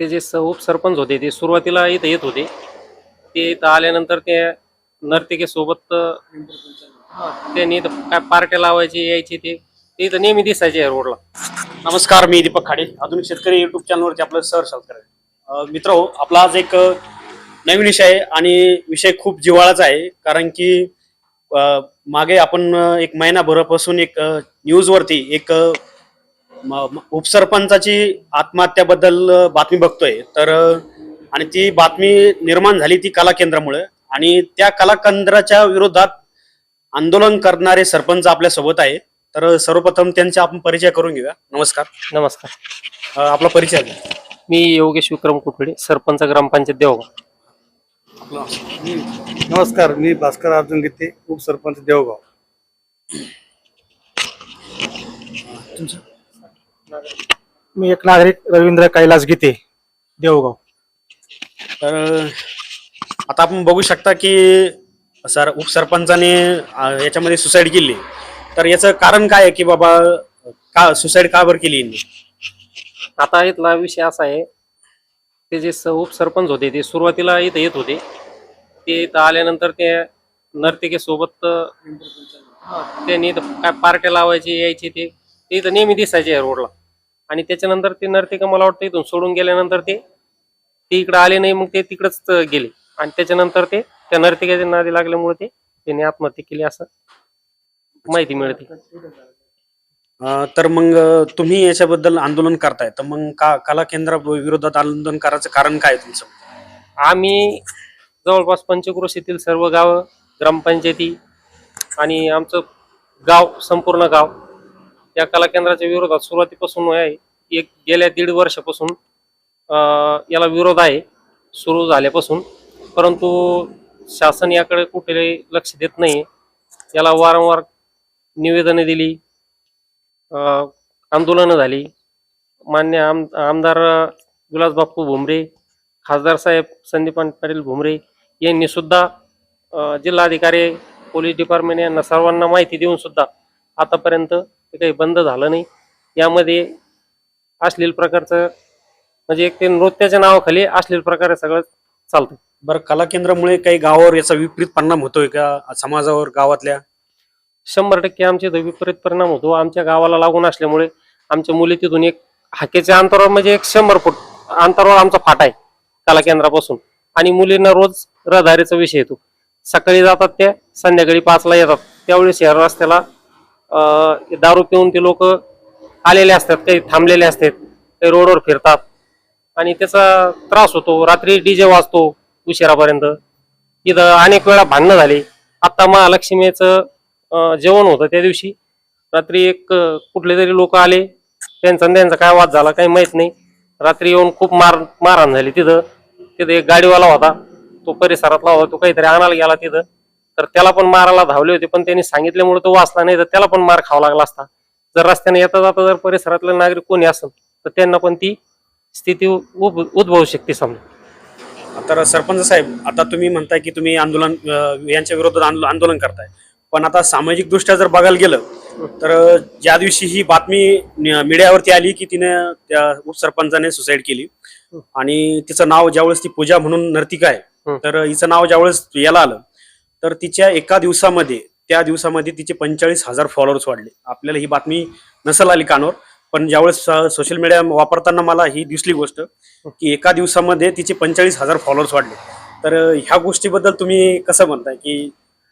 ते जे स उपसरपंच होते ते सुरुवातीला इथं येत होते. ते इथं आल्यानंतर ते नर्तिकेसोबत त्यांनी इथं काय पार्ट्या लावायची यायची ते इथं नेहमी दिसायचे या रोडला. नमस्कार मी दीपक खाडे आधुनिक शेतकरी युट्यूब चॅनलवरती आपलं सर शेतकरी मित्र हो आपला आज एक नवीन विषय आहे आणि विषय खूप जिव्हाळाचा आहे कारण की मागे आपण एक महिनाभरापासून एक न्यूजवरती एक उपसरपंचाची आत्महत्याबद्दल बातमी बघतोय. तर आणि ती बातमी निर्माण झाली ती कला केंद्रामुळे. आणि त्या कला केंद्राच्या विरोधात आंदोलन करणारे सरपंच आपल्यासोबत आहे तर सर्वप्रथम त्यांचा आपण परिचय करून घेऊया. नमस्कार. नमस्कार. आपला परिचय. मी योगेश विक्रम कुठळे सरपंच ग्रामपंचायत देवगाव. नमस्कार मी भास्कर अर्जुन गीते उपसरपंच देवगाव. मी एक नागरिक रवींद्र कैलास गीते देवगाव. तर आता आपण बघू शकता की सर उपसरपंचाने अ, याच्यामध्ये सुसाईड केली. तर याचं कारण काय आहे की बाबा का सुसाईड का बरं केली यांनी? आता इथला विषय असा आहे ते जे स उपसरपंच होते ते सुरुवातीला इथं येत होते. ते इथं आल्यानंतर ते नर्तिकेसोबत अं, त्यांनी इथं काय पार्ट्या लावायची यायची ते ते इथं नेहमी दिसायचे या रोडला. आणि त्याच्यानंतर ते नर्तिका मला वाटतं इथून सोडून गेल्यानंतर ते ते इकडे आले नाही मग ते तिकडच गेले. आणि त्याच्यानंतर ते त्या नर्तिकेच्या नादी लागल्यामुळे ते त्यांनी आत्महत्या केली असं माहिती मिळते. अ, तर मग तुम्ही याच्याबद्दल आंदोलन करताय. तर मग का कला केंद्रा विरोधात आंदोलन करायचं कारण काय आहे तुमचं? आम्ही जवळपास पंचक्रोशीतील सर्व गावं ग्रामपंचायती आणि आमचं गाव संपूर्ण गाव या कला केंद्राच्या विरोधात सुरुवातीपासून आहे. एक गेल्या दीड वर्षापासून याला विरोध आहे सुरू झाल्यापासून. परंतु शासन याकडे कुठेही लक्ष देत नाही याला वारंवार निवेदने दिली आंदोलनं झाली. मान्य आम आमदार विलास बाप्पू भुमरे खासदार साहेब संदीप पाटील भुमरे यांनी सुद्धा जिल्हाधिकारी पोलीस डिपार्टमेंट यांना सर्वांना माहिती देऊन सुद्धा आतापर्यंत ते काही बंद झालं नाही. यामध्ये अश्लील प्रकारचं म्हणजे एक ते नृत्याच्या नावाखाली अश्लील प्रकारे सगळं चालतं बरं कला केंद्रामुळे काही गावावर याचा विपरीत परिणाम होतोय का? समाजावर गावातल्या? शंभर टक्के आमच्या इथं विपरीत परिणाम होतो. आमच्या गावाला लागून असल्यामुळे आमच्या मुली तिथून एक हाकेच्या अंतरावर म्हणजे एक शंभर फूट अंतरावर आमचा फाटा आहे कला केंद्रापासून. आणि मुलींना रोज रहदारीचा विषय येतो. सकाळी जातात त्या संध्याकाळी पाचला येतात. त्यावेळेस या रस्त्याला दारू पिऊन ते लोक आलेले असतात काही थांबलेले असतात काही रोडवर फिरतात. आणि त्याचा त्रास होतो. रात्री डीजे वाजतो उशिरापर्यंत. इथं अनेक वेळा भांडणं झाली. आत्ता महालक्ष्मीचं जेवण होतं त्या दिवशी. रात्री एक कुठले तरी लोक आले. त्यांचा आणि त्यांचा काय वाद झाला काही माहीत नाही. रात्री येऊन खूप मार मारहाण झाली तिथं. तिथं एक गाडीवाला होता. तो परिसरातला होता. तो काहीतरी आणायला गेला तिथं. तर त्याला पण मारायला धावले होते पण त्यांनी सांगितल्यामुळे तो वाचला नाही तर त्याला पण मार खावा लागला असता. जर रस्त्याने येता जाता जर परिसरातले नागरिक कोणी असेल तर त्यांना पण ती स्थिती उद्भवू शकते समजा. तर सरपंच साहेब आता तुम्ही म्हणताय की तुम्ही आंदोलन यांच्या विरोधात आंदो- आंदोलन करताय. पण आता सामाजिक दृष्ट्या जर बघायला गेलं तर ज्या दिवशी ही बातमी मीडियावरती आली की तिने त्या उपसरपंचाने सुसाईड केली. आणि तिचं नाव ज्यावेळेस ती पूजा म्हणून नर्तिका आहे. तर हिचं नाव ज्यावेळेस याला आलं तर तिच्या एका दिवसामध्ये त्या दिवसामध्ये तिचे पंचेचाळीस हजार फॉलोअर्स वाढले. आपल्याला ही बातमी नसल आली कानावर पण ज्यावेळेस सोशल मीडिया वापरताना मला ही दिसली गोष्ट की एका दिवसामध्ये तिचे पंचेचाळीस हजार फॉलोअर्स वाढले. तर ह्या गोष्टीबद्दल तुम्ही कसं म्हणताय की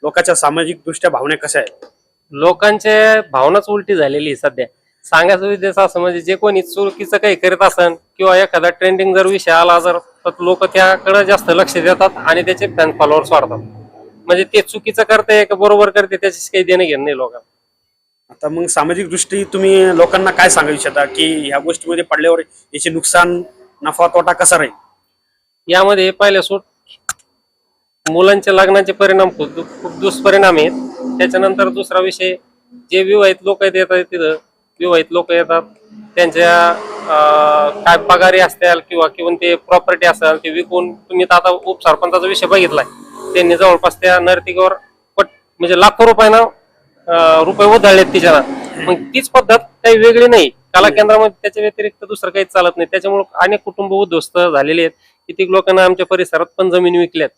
लोकांच्या सामाजिक दृष्ट्या भावना कशा आहेत? लोकांच्या भावनाच उलटी झालेली आहे सध्या. सांगायचं उद्देश असं म्हणजे जे कोणी चुकीचं काही करीत असन किंवा एखादा ट्रेंडिंग जर विषय आला जर तर लोक त्याकडे जास्त लक्ष देतात आणि त्याचे फॅन फॉलोअर्स वाढतात. म्हणजे ते चुकीचं करते का बरोबर करते त्याच्याशी काही देणं घेणं नाही लोकांना? आता मग सामाजिक दृष्टी तुम्ही लोकांना काय सांगू इच्छिता की ह्या गोष्टीमध्ये पडल्यावर याचे नुकसान नफा तोटा कसा राहील? यामध्ये पहिल्या सूट मुलांच्या लग्नाचे परिणाम खूप दु- खूप दुष्परिणाम आहेत. त्याच्यानंतर दुसरा विषय जे विवाहित लोक येतात तिथं विवाहित लोक येतात त्यांच्या अं, काय पगारी असतील किंवा किंवा ते प्रॉपर्टी असेल ते विकून तुम्ही तर आता उपसरपंचाचा विषय बघितलाय. त्यांनी जवळपास त्या नर्तिकेवर पट म्हणजे लाखो रुपयानं रुपये उधळलेत तिच्यानं. मग तीच पद्धत काही वेगळी नाही. कला केंद्रामध्ये त्याच्या व्यतिरिक्त दुसरं काही चालत नाही. त्याच्यामुळे अनेक कुटुंब उद्ध्वस्त झालेले आहेत. किती लोकांना आमच्या परिसरात पण जमीन विकल्यात.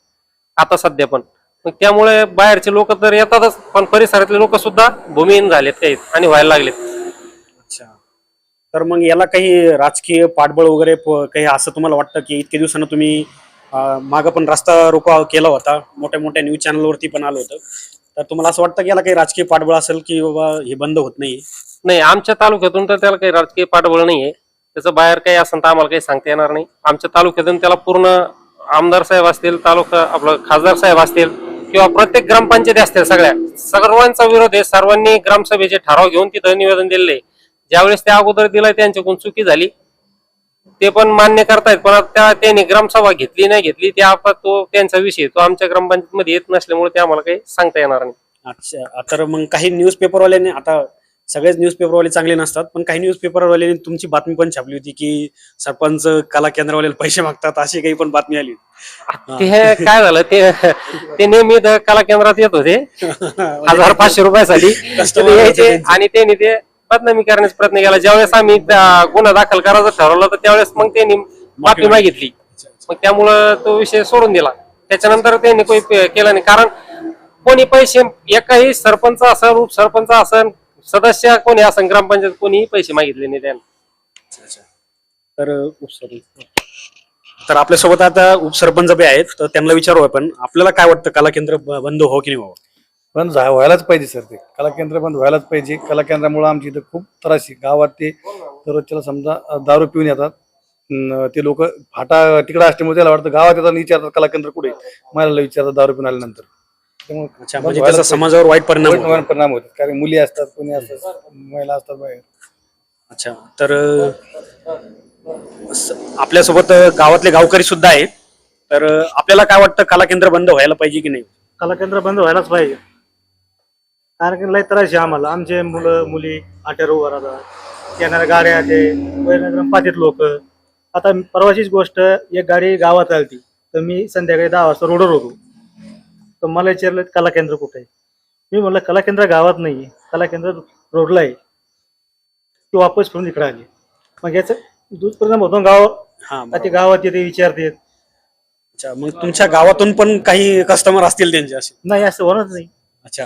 आता सध्या पण. मग त्यामुळे बाहेरचे लोक तर येतातच पण परिसरातले लोक सुद्धा भूमिहीन झालेत काही आणि व्हायला लागलेत. अच्छा. तर मग याला काही राजकीय पाठबळ वगैरे प- काही असं तुम्हाला वाटतं की इतके दिवसानं तुम्ही मागं पण रस्ता रोको केला होता. मोठ्या मोठ्या न्यूज चॅनलवरती पण आलं होतं. तर तुम्हाला असं वाटतं की याला काही राजकीय पाठबळ असेल की बाबा हे बंद होत नाही नाही आमच्या तालुक्यातून तर त्याला काही राजकीय पाठबळ नाहीये. त्याचं बाहेर काही असेल तर आम्हाला काही सांगता येणार नाही. आमच्या तालुक्यातून त्याला पूर्ण आमदार साहेब असतील तालुका आपलं खासदार साहेब असतील किंवा प्रत्येक ग्रामपंचायती असतील सगळ्या. सर्वांचा विरोध आहे. सर्वांनी ग्रामसभेचे ठराव घेऊन तिथं निवेदन दिलेलं ज्यावेळेस त्या अगोदर दिलं त्यांच्याकडून चुकी झाली. ते पण मान्य करतायत पण आता त्या त्यांनी ग्रामसभा घेतली नाही घेतली ते आता तो त्यांचा विषय तो आमच्या ग्रामपंचायत मध्ये येत नसल्यामुळे ते आम्हाला काही सांगता येणार नाही. अच्छा तर मग काही न्यूज पेपरवाल्याने आता सगळेच न्यूज पेपरवाले चांगले नसतात पण काही न्यूज पेपरवाल्यांनी तुमची बातमी पण छापली होती की सरपंच कला केंद्रवाल्याला पैसे मागतात अशी काही पण बातमी आली ते काय झालं ते ते नेहमी कला केंद्रात येत होते. हजार पाचशे रुपयासाठी. यायचे. आणि त्यांनी ते बदनामी करण्याचा प्रयत्न केला. ज्यावेळेस आम्ही त्या गुन्हा दाखल करायचं ठरवलं तर त्यावेळेस मग त्यांनी माफी मागितली. मग त्यामुळं तो विषय सोडून दिला. त्याच्यानंतर त्यांनी काही पे- केलं नाही. कारण कोणी पैसे एकाही सरपंच असन उपसरपंच असन सदस्य कोणी असन ग्रामपंचायत कोणीही पैसे मागितले नाही त्यांना. तर उपसरपंच. तर आपल्यासोबत आता उपसरपंच बी आहेत तर त्यांना विचारू आपण आपल्याला काय वाटतं कला केंद्र ब- बंद हो की नाही व्हावं पण झा- व्हायलाच पाहिजे सर ते. कला केंद्र बंद व्हायलाच पाहिजे. कला केंद्रामुळे आमची इथं खूप त्रास आहे. गावात ते दररोजच्याला समजा दारू पिऊन येतात. ते लोक फाटा तिकडे असल्यामुळे त्याला वाटतं गावात येतात आणि विचारतात कला केंद्र कुठे आहे? मला विचारतात दारू पिऊन आल्यानंतर. त्यामुळे अच्छा बंद म्हणजे त्याचा. समाजावर वाईट परिणाम वाईट. परिणाम होतात. कारण मुली असतात कोणी असतात महिला असतात बाहेर. अच्छा तर अं, स- आपल्यासोबत अं, गावातले गावकरी सुद्धा आहेत. तर अं, आपल्याला काय वाटतं कला केंद्र बंद व्हायला पाहिजे की नाही? कला केंद्र बंद व्हायलाच पाहिजे. कारण लय त्रास आहे आम्हाला. आमचे मुलं मुली आट्यावर उभं राहतात. येणाऱ्या गाड्या ते पाहतात लोक. आता परवाचीच गोष्ट एक गाडी गावात आलती. तर मी संध्याकाळी दहा वाजता रोडवर होतो. तर मला विचारलं कला केंद्र कुठे आहे? मी म्हणलं कला केंद्र गावात नाही आहे कला केंद्र रोडला आहे. ती वापस फिरून इकडे आली. मग याचं दुष्परिणाम होतो गाव. हा ते. गावात येते विचारतात. अच्छा मग तुमच्या गावातून पण काही कस्टमर असतील त्यांचे असे? नाही असं होणार नाही. अच्छा.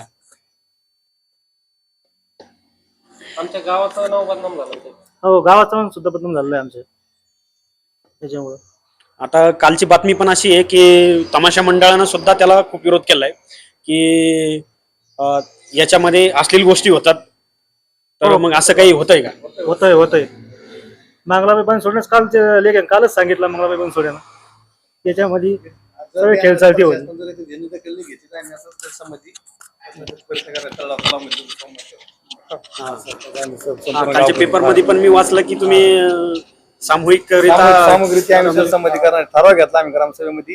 आमच्या गावाचं नाव बदनाम झालं ते. हो गावाचं सुद्धा बदनाम झालेलं आहे आमचं. त्याच्यामुळं. आता कालची बातमी पण अशी आहे की तमाशा मंडळानं सुद्धा त्याला खूप विरोध केलाय की अं, याच्यामध्ये अश्लील गोष्टी होतात. तर हो. मग असं काही होतंय का? होतंय होतंय. मंगलाबाई पण सोडण्यास कालचे लेखन कालच सांगितलं मंगलाबाई पण सोडणं त्याच्यामध्ये सगळे खेळ चालते होते कालच्या पेपरमध्ये पण मी वाचलं की तुम्ही सामूहिक सामग्री आम्ही जलसंमती करणार ठराव घेतला आम्ही ग्रामसभेमध्ये.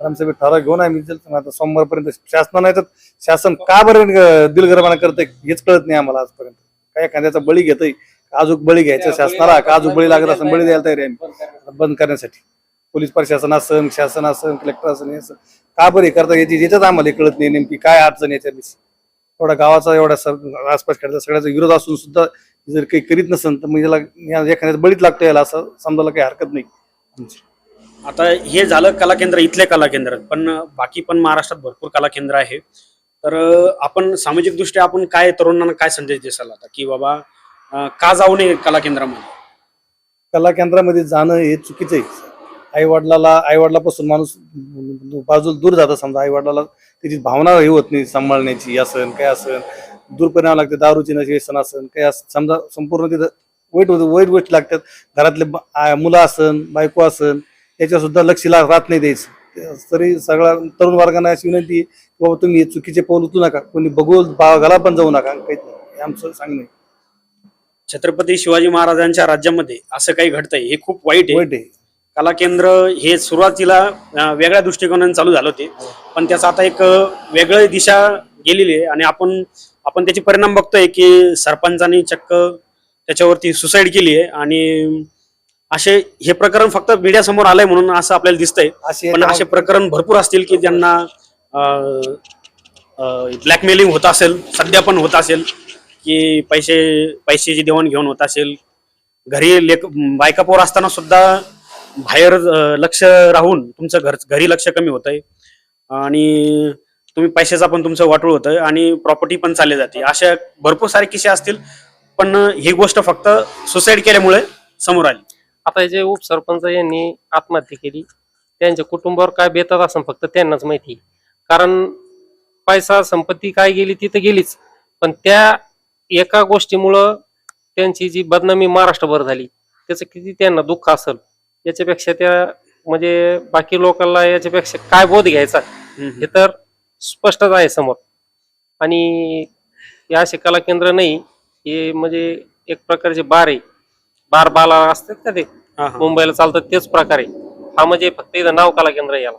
ग्रामसभेत ठराव घेऊन आम्ही जल आता सोमवारपर्यंत शासनाने तर शासन का बरं दिलगरबाना करतंय हेच कळत नाही आम्हाला आजपर्यंत. काय एखाद्याचा बळी घेतोय? आजूक बळी घ्यायचं शासनाला? का आजूक बळी लागत असं बळी द्यायला तयार आम्ही. बंद करण्यासाठी. पोलीस प्रशासन असन शासन असन कलेक्टर असन हे का बरं करता याची याच्यात आम्हाला कळत नाही नेमकी काय अडचण याच्या एवढा गावाचा एवढा आसपास खेळता सगळ्याचा विरोध असून सुद्धा जर काही करीत नसेल तर मग याला या- एखाद्याचा बळीत लागतो याला असं समजायला काही हरकत नाही. आता हे झालं कला केंद्र इथले कला केंद्र पण बाकी पण महाराष्ट्रात भरपूर कला केंद्र आहे. तर आपण सामाजिक दृष्ट्या आपण काय तरुणांना काय संदेश देसाल आता? की बाबा का जाऊ नये कला केंद्रामध्ये कला केंद्रामध्ये जाणं हे चुकीचं आहे. आई वडिलाला आई वडिलापासून माणूस बाजूला दूर जातं समजा. आई वडिलाला त्याची भावना हे होत नाही सांभाळण्याची असन काय असन. दूर परिणाम लागते दारूची नशी व्यसन असन काय असं समजा संपूर्ण तिथं वाईट होतं वाईट गोष्टी लागतात. घरातले मुलं असन बायको असन त्याच्या सुद्धा लक्ष ला- राहत नाही द्यायचं. तरी सगळ्या तरुण वर्गांना अशी विनंती की बाबा तुम्ही हे चुकीचे पाऊल उचलू नका कोणी बघू बघायला पण जाऊ नका काहीच नाही हे आमचं सांगणं. छत्रपती शिवाजी महाराजांच्या राज्यामध्ये असं काही घडतंय हे खूप वाईट वाईट आहे. कला केंद्र हे सुरुवातीला वेगळ्या दृष्टिकोनाने चालू झालं होते. पण त्याचा आता एक वेगळी दिशा गेलेली आहे आणि आपण आपण त्याचे परिणाम बघतोय की सरपंचांनी चक्क त्याच्यावरती सुसाईड केली आहे आणि असे हे प्रकरण फक्त मीडिया समोर आलंय म्हणून असं आपल्याला दिसतंय. पण असे प्रकरण भरपूर असतील की ज्यांना ब्लॅकमेलिंग होत असेल सध्या पण होत असेल की पैसे पैशाची देवाणघेवाण होत असेल. घरी लेक बायका पोर असताना सुद्धा बाहेर लक्ष राहून तुमचं घर घरी लक्ष कमी होत आहे आणि तुम्ही पैशाचा पण तुमचं वाटूळ होतं आणि प्रॉपर्टी पण चालली जाते. अशा भरपूर सारे किस्से असतील पण ही गोष्ट फक्त सुसाईड केल्यामुळे समोर आली. आता जे उपसरपंच यांनी आत्महत्या केली त्यांच्या कुटुंबावर काय बेतात असं फक्त त्यांनाच माहिती कारण पैसा संपत्ती काय गेली ती तर गेलीच. पण त्या एका गोष्टीमुळं त्यांची जी बदनामी महाराष्ट्रभर झाली त्याचं किती त्यांना दुःख असेल. याच्यापेक्षा त्या म्हणजे बाकी लोकांना याच्यापेक्षा काय बोध घ्यायचा? हे तर स्पष्टच आहे समोर. आणि हे असे कला केंद्र नाही हे म्हणजे एक प्रकारचे बार आहे. बार बाला असतात का ते. मुंबईला चालतात तेच प्रकार आहे. हा म्हणजे फक्त इथं नाव कला केंद्र याला.